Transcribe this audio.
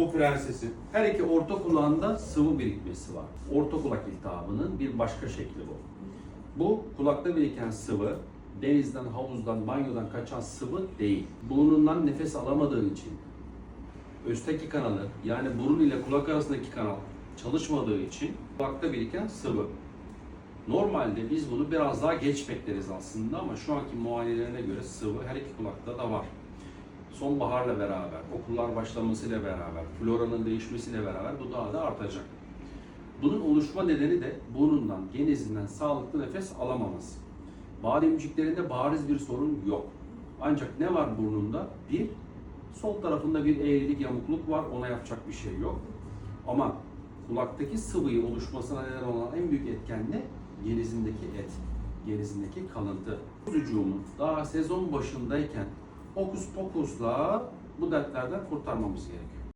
Bu prensesin her iki orta kulağında sıvı birikmesi var. Orta kulak iltihabının bir başka şekli bu. Bu kulakta biriken sıvı denizden, havuzdan, banyodan kaçan sıvı değil. Burnundan nefes alamadığın için östeki kanalı yani burun ile kulak arasındaki kanal çalışmadığı için kulakta biriken sıvı. Normalde biz bunu biraz daha geç bekleriz aslında ama şu anki muayenelerine göre sıvı her iki kulakta da var. Sonbaharla beraber, okullar başlamasıyla beraber, floranın değişmesiyle beraber bu daha da artacak. Bunun oluşma nedeni de burnundan, genizinden sağlıklı nefes alamaması. Bademciklerinde bariz bir sorun yok. Ancak ne var burnunda? Bir, sol tarafında bir eğrilik, yamukluk var. Ona yapacak bir şey yok. Ama kulaktaki sıvıyı oluşmasına neden olan en büyük etken ne? Genizindeki et, genizindeki kalıntı. Vücudumun daha sezon başındayken hokus pokusla bu dertlerden kurtarmamız gerekiyor.